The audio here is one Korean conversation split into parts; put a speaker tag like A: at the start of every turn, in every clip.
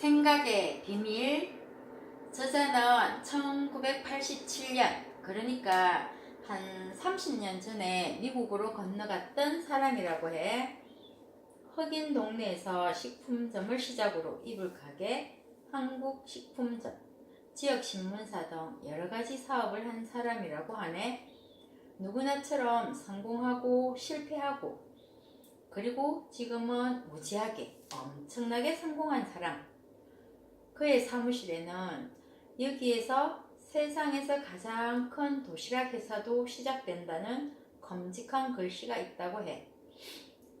A: 생각의 비밀 저자는 1987년 그러니까 한 30년 전에 미국으로 건너갔던 사람이라고 해. 흑인 동네에서 식품점을 시작으로 이불 가게, 한국 식품점, 지역 신문사 등 여러 가지 사업을 한 사람이라고 하네. 누구나처럼 성공하고 실패하고 그리고 지금은 무지하게 엄청나게 성공한 사람. 그의 사무실에는 여기에서 세상에서 가장 큰 도시락 회사도 시작된다는 컴직한 글씨가 있다고 해.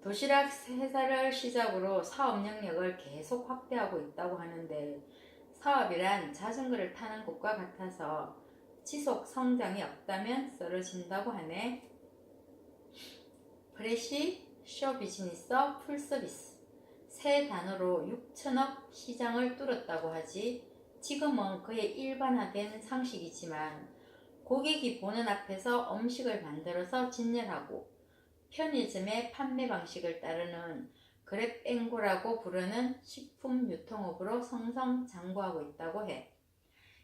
A: 도시락 회사를 시작으로 사업 영역을 계속 확대하고 있다고 하는데 사업이란 자전거를 타는 것과 같아서 지속 성장이 없다면 쓰러진다고 하네. 프레시, 쇼 비즈니스, 풀 서비스. 세 단어로 6천억 시장을 뚫었다고 하지. 지금은 그의 일반화된 상식이지만 고객이 보는 앞에서 음식을 만들어서 진열하고 편의점의 판매 방식을 따르는 그랩앵고라고 부르는 식품 유통업으로 성성장구하고 있다고 해.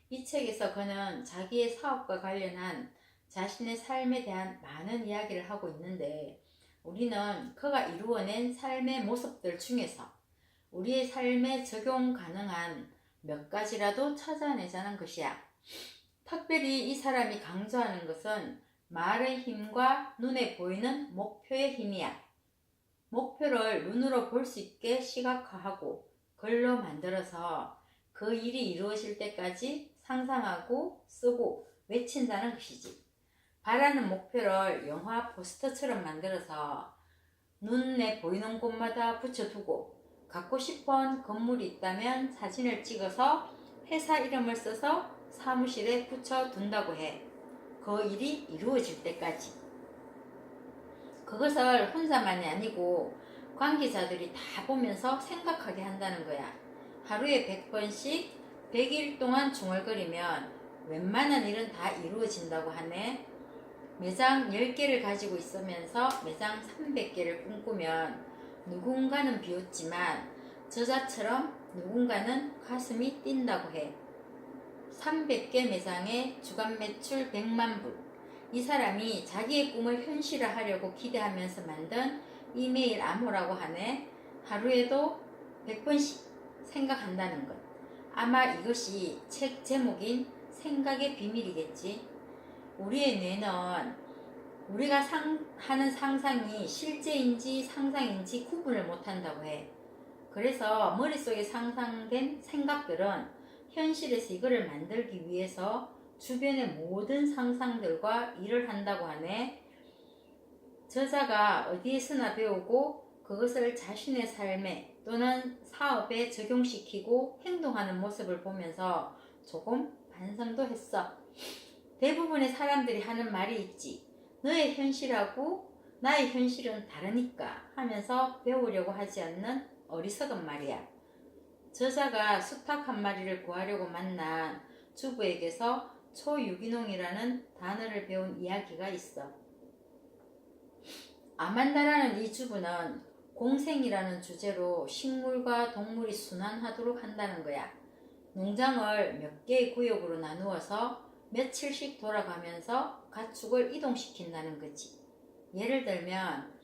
A: 이 책에서 그는 자기의 사업과 관련한 자신의 삶에 대한 많은 이야기를 하고 있는데 우리는 그가 이루어낸 삶의 모습들 중에서 우리의 삶에 적용 가능한 몇 가지라도 찾아내자는 것이야. 특별히 이 사람이 강조하는 것은 말의 힘과 눈에 보이는 목표의 힘이야. 목표를 눈으로 볼 수 있게 시각화하고 글로 만들어서 그 일이 이루어질 때까지 상상하고 쓰고 외친다는 것이지. 바라는 목표를 영화 포스터처럼 만들어서 눈에 보이는 곳마다 붙여두고 갖고 싶은 건물이 있다면 사진을 찍어서 회사 이름을 써서 사무실에 붙여둔다고 해. 그 일이 이루어질 때까지. 그것을 혼자만이 아니고 관계자들이 다 보면서 생각하게 한다는 거야. 하루에 100번씩 100일 동안 중얼거리면 웬만한 일은 다 이루어진다고 하네. 매장 10개를 가지고 있으면서 매장 300개를 꿈꾸면 누군가는 비웃지만 저자처럼 누군가는 가슴이 뛴다고 해. 300개 매장에 주간 매출 100만 불. 이 사람이 자기의 꿈을 현실화하려고 기대하면서 만든 이메일 암호라고 하네. 하루에도 100번씩 생각한다는 것. 아마 이것이 책 제목인 생각의 비밀이겠지. 우리의 뇌는 우리가 상, 하는 상상이 실제인지 상상인지 구분을 못한다고 해. 그래서 머릿속에 상상된 생각들은 현실에서 이거를 만들기 위해서 주변의 모든 상상들과 일을 한다고 하네. 저자가 어디에서나 배우고 그것을 자신의 삶에 또는 사업에 적용시키고 행동하는 모습을 보면서 조금 반성도 했어. 대부분의 사람들이 하는 말이 있지. 너의 현실하고 나의 현실은 다르니까 하면서 배우려고 하지 않는 어리석은 말이야. 저자가 수탉 한 마리를 구하려고 만난 주부에게서 초유기농이라는 단어를 배운 이야기가 있어. 아만다라는 이 주부는 공생이라는 주제로 식물과 동물이 순환하도록 한다는 거야. 농장을 몇 개의 구역으로 나누어서 며칠씩 돌아가면서 가축을 이동시킨다는 거지. 예를 들면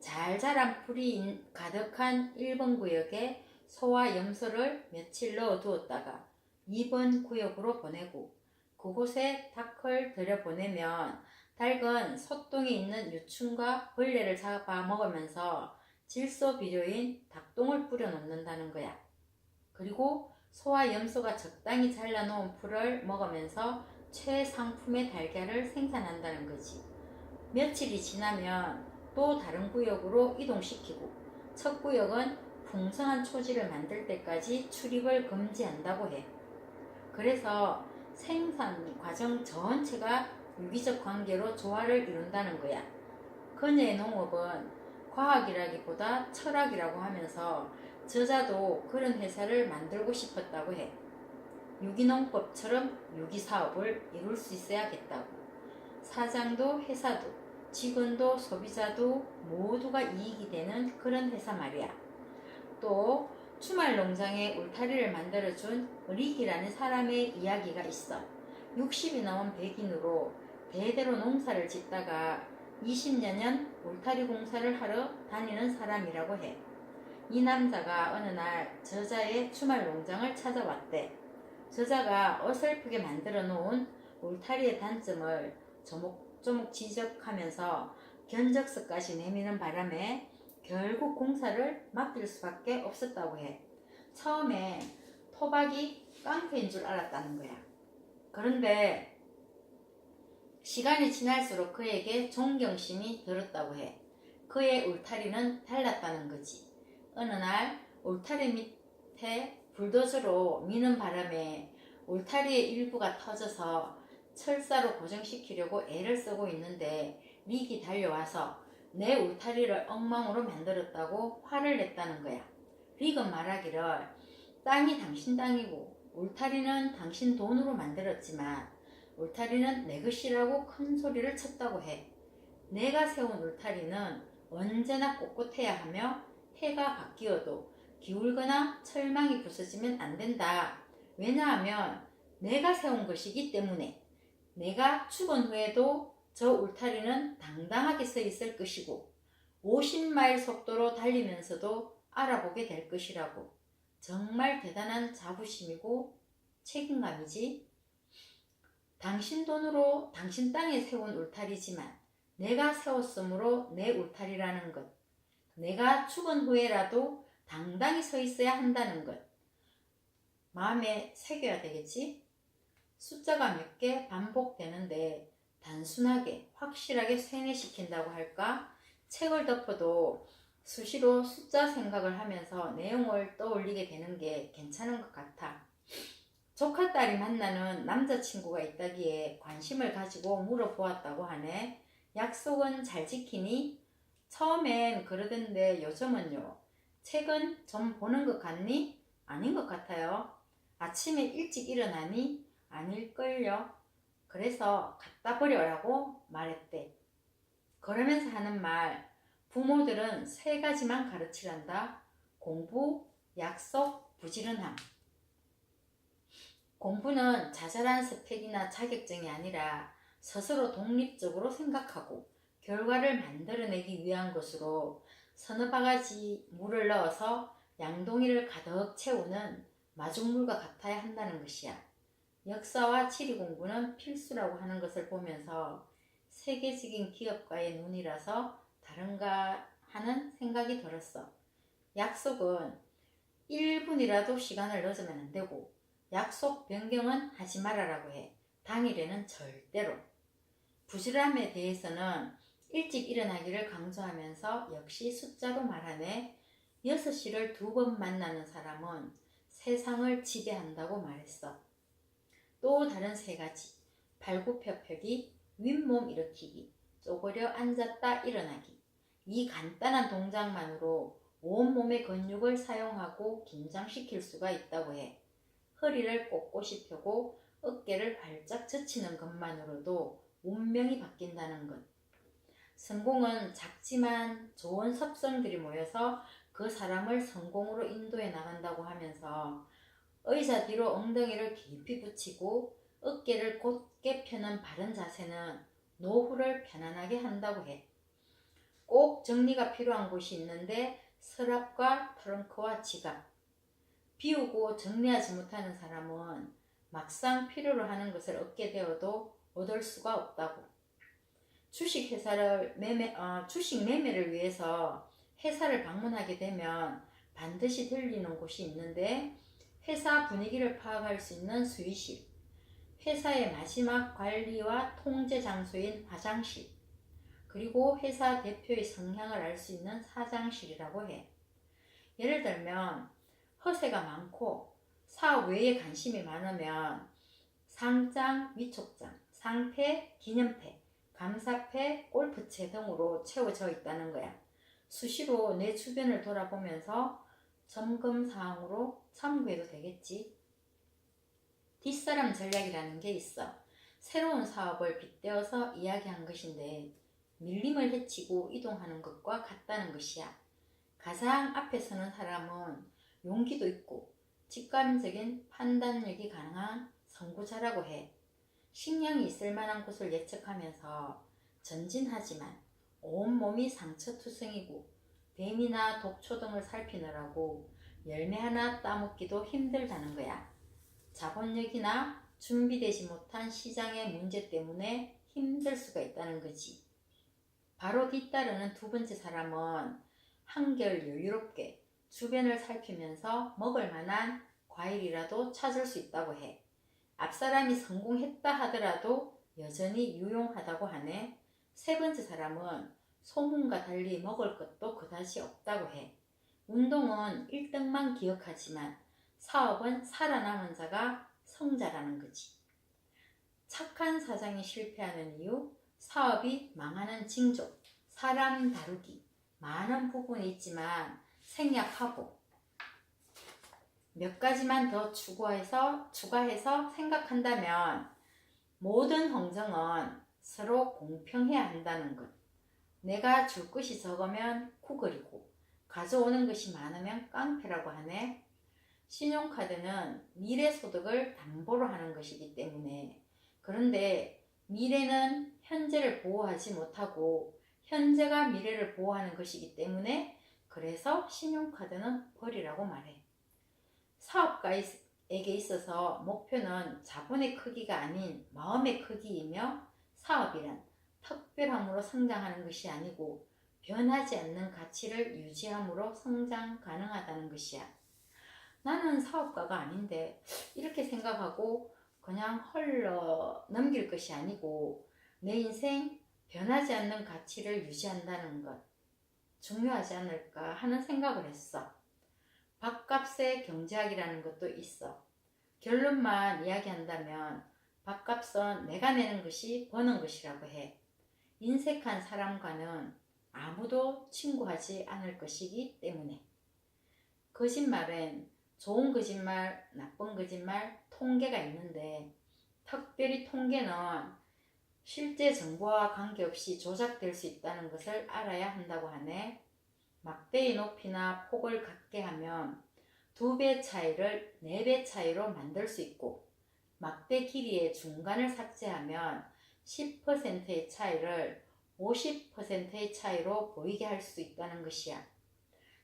A: 잘 자란 풀이 가득한 1번 구역에 소와 염소를 며칠 넣어 두었다가 2번 구역으로 보내고 그곳에 닭을 들여보내면 닭은 소똥에 있는 유충과 벌레를 잡아 먹으면서 질소 비료인 닭똥을 뿌려 놓는다는 거야. 그리고 소와 염소가 적당히 잘라놓은 풀을 먹으면서 최상품의 달걀을 생산한다는 거지. 며칠이 지나면 또 다른 구역으로 이동시키고 첫 구역은 풍성한 초지를 만들 때까지 출입을 금지한다고 해. 그래서 생산 과정 전체가 유기적 관계로 조화를 이룬다는 거야. 그녀의 농업은 과학이라기보다 철학이라고 하면서 저자도 그런 회사를 만들고 싶었다고 해. 유기농법처럼 유기사업을 이룰 수 있어야겠다고. 사장도 회사도 직원도 소비자도 모두가 이익이 되는 그런 회사 말이야. 또 주말 농장에 울타리를 만들어준 리기라는 사람의 이야기가 있어. 60이 넘은 백인으로 대대로 농사를 짓다가 20여년 울타리 공사를 하러 다니는 사람이라고 해. 이 남자가 어느 날 저자의 주말 농장을 찾아왔대. 저자가 어설프게 만들어 놓은 울타리의 단점을 조목조목 지적하면서 견적서까지 내미는 바람에 결국 공사를 맡길 수밖에 없었다고 해. 처음에 토박이 깡패인 줄 알았다는 거야. 그런데 시간이 지날수록 그에게 존경심이 들었다고 해. 그의 울타리는 달랐다는 거지. 어느 날 울타리 밑에 불도저로 미는 바람에 울타리의 일부가 터져서 철사로 고정시키려고 애를 쓰고 있는데 릭이 달려와서 내 울타리를 엉망으로 만들었다고 화를 냈다는 거야. 릭은 말하기를 땅이 당신 땅이고 울타리는 당신 돈으로 만들었지만 울타리는 내 것이라고 큰 소리를 쳤다고 해. 내가 세운 울타리는 언제나 꼿꼿해야 하며 해가 바뀌어도 기울거나 철망이 부서지면 안 된다. 왜냐하면 내가 세운 것이기 때문에 내가 죽은 후에도 저 울타리는 당당하게 서 있을 것이고 50마일 속도로 달리면서도 알아보게 될 것이라고. 정말 대단한 자부심이고 책임감이지. 당신 돈으로 당신 땅에 세운 울타리지만 내가 세웠으므로 내 울타리라는 것. 내가 죽은 후에라도 당당히 서 있어야 한다는 것. 마음에 새겨야 되겠지? 숫자가 몇 개 반복되는데 단순하게 확실하게 세뇌시킨다고 할까? 책을 덮어도 수시로 숫자 생각을 하면서 내용을 떠올리게 되는 게 괜찮은 것 같아. 조카 딸이 만나는 남자친구가 있다기에 관심을 가지고 물어보았다고 하네. 약속은 잘 지키니? 처음엔 그러던데 요즘은요. 책은 좀 보는 것 같니? 아닌 것 같아요. 아침에 일찍 일어나니? 아닐걸요. 그래서 갖다 버려라고 말했대. 그러면서 하는 말, 부모들은 세 가지만 가르치란다. 공부, 약속, 부지런함. 공부는 자잘한 스펙이나 자격증이 아니라 스스로 독립적으로 생각하고 결과를 만들어내기 위한 것으로 서너 바가지 물을 넣어서 양동이를 가득 채우는 마중물과 같아야 한다는 것이야. 역사와 지리 공부는 필수라고 하는 것을 보면서 세계적인 기업가의 눈이라서 다른가 하는 생각이 들었어. 약속은 1분이라도 시간을 늦으면 안 되고 약속 변경은 하지 말아라고 해. 당일에는 절대로. 부지런함에 대해서는 일찍 일어나기를 강조하면서 역시 숫자로 말하네 6시를 두 번 만나는 사람은 세상을 지배한다고 말했어. 또 다른 세 가지. 발굽혀펴기, 윗몸 일으키기, 쪼그려 앉았다 일어나기. 이 간단한 동작만으로 온몸의 근육을 사용하고 긴장시킬 수가 있다고 해. 허리를 꼿꼿이 펴고 어깨를 발짝 젖히는 것만으로도 운명이 바뀐다는 것. 성공은 작지만 좋은 섭성들이 모여서 그 사람을 성공으로 인도해 나간다고 하면서 의자 뒤로 엉덩이를 깊이 붙이고 어깨를 곧게 펴는 바른 자세는 노후를 편안하게 한다고 해. 꼭 정리가 필요한 곳이 있는데 서랍과 트렁크와 지갑. 비우고 정리하지 못하는 사람은 막상 필요로 하는 것을 얻게 되어도 얻을 수가 없다고. 주식 회사를 매매, 어, 주식 매매를 위해서 회사를 방문하게 되면 반드시 들리는 곳이 있는데 회사 분위기를 파악할 수 있는 수의실, 회사의 마지막 관리와 통제 장소인 화장실, 그리고 회사 대표의 성향을 알 수 있는 사장실이라고 해. 예를 들면 허세가 많고 사업 외에 관심이 많으면 상장, 위촉장, 상패, 기념패, 감사패, 골프채 등으로 채워져 있다는 거야. 수시로 내 주변을 돌아보면서 점검 사항으로 참고해도 되겠지. 뒷사람 전략이라는 게 있어. 새로운 사업을 빗대어서 이야기한 것인데 밀림을 해치고 이동하는 것과 같다는 것이야. 가장 앞에 서는 사람은 용기도 있고 직관적인 판단력이 가능한 선구자라고 해. 식량이 있을 만한 곳을 예측하면서 전진하지만 온몸이 상처투성이고 뱀이나 독초 등을 살피느라고 열매 하나 따먹기도 힘들다는 거야. 자본력이나 준비되지 못한 시장의 문제 때문에 힘들 수가 있다는 거지. 바로 뒤따르는 두 번째 사람은 한결 여유롭게 주변을 살피면서 먹을 만한 과일이라도 찾을 수 있다고 해. 앞사람이 성공했다 하더라도 여전히 유용하다고 하네. 세 번째 사람은 소문과 달리 먹을 것도 그다지 없다고 해. 운동은 1등만 기억하지만 사업은 살아남은 자가 성자라는 거지. 착한 사장이 실패하는 이유, 사업이 망하는 징조, 사람 다루기, 많은 부분이 있지만 생략하고 몇 가지만 더 추가해서, 추가해서 생각한다면 모든 흥정은 서로 공평해야 한다는 것. 내가 줄 것이 적으면 쿠글이고 가져오는 것이 많으면 깡패라고 하네. 신용카드는 미래 소득을 담보로 하는 것이기 때문에 그런데 미래는 현재를 보호하지 못하고 현재가 미래를 보호하는 것이기 때문에 그래서 신용카드는 벌이라고 말해. 사업가에게 있어서 목표는 자본의 크기가 아닌 마음의 크기이며 사업이란 특별함으로 성장하는 것이 아니고 변하지 않는 가치를 유지함으로 성장 가능하다는 것이야. 나는 사업가가 아닌데 이렇게 생각하고 그냥 헐러 넘길 것이 아니고 내 인생 변하지 않는 가치를 유지한다는 것 중요하지 않을까 하는 생각을 했어. 밥값의 경제학이라는 것도 있어. 결론만 이야기한다면 밥값은 내가 내는 것이 버는 것이라고 해. 인색한 사람과는 아무도 친구하지 않을 것이기 때문에. 거짓말은 좋은 거짓말, 나쁜 거짓말, 통계가 있는데 특별히 통계는 실제 정보와 관계없이 조작될 수 있다는 것을 알아야 한다고 하네. 막대의 높이나 폭을 같게 하면 두 배 차이를 네 배 차이로 만들 수 있고 막대 길이의 중간을 삭제하면 10%의 차이를 50%의 차이로 보이게 할 수 있다는 것이야.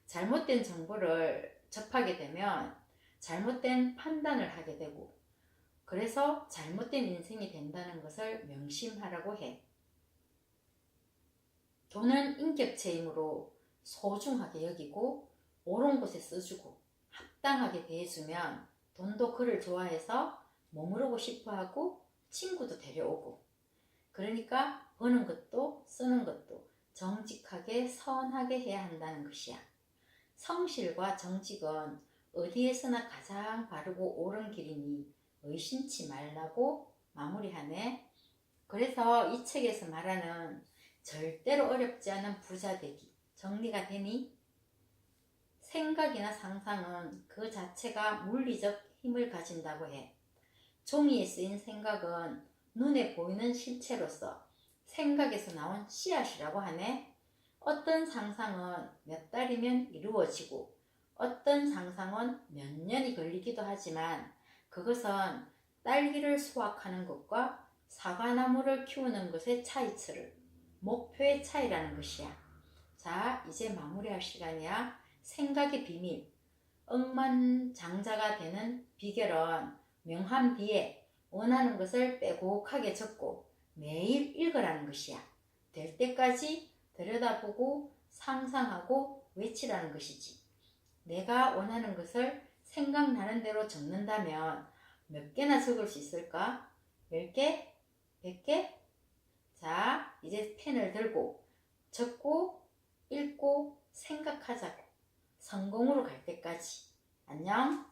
A: 잘못된 정보를 접하게 되면 잘못된 판단을 하게 되고 그래서 잘못된 인생이 된다는 것을 명심하라고 해. 돈은 인격체이므로 소중하게 여기고 옳은 곳에 써주고 합당하게 대해주면 돈도 그를 좋아해서 머무르고 싶어하고 친구도 데려오고 그러니까 버는 것도 쓰는 것도 정직하게 선하게 해야 한다는 것이야. 성실과 정직은 어디에서나 가장 바르고 옳은 길이니 의심치 말라고 마무리하네. 그래서 이 책에서 말하는 절대로 어렵지 않은 부자 되기 정리가 되니 생각이나 상상은 그 자체가 물리적 힘을 가진다고 해. 종이에 쓰인 생각은 눈에 보이는 실체로서 생각에서 나온 씨앗이라고 하네. 어떤 상상은 몇 달이면 이루어지고 어떤 상상은 몇 년이 걸리기도 하지만 그것은 딸기를 수확하는 것과 사과나무를 키우는 것의 차이치를 목표의 차이라는 것이야. 자, 이제 마무리할 시간이야. 생각의 비밀. 억만장자가 되는 비결은 명함 뒤에 원하는 것을 빼곡하게 적고 매일 읽으라는 것이야. 될 때까지 들여다보고 상상하고 외치라는 것이지. 내가 원하는 것을 생각나는 대로 적는다면 몇 개나 적을 수 있을까? 10개? 100개? 자, 이제 펜을 들고 적고 읽고 생각하자고. 성공으로 갈 때까지. 안녕.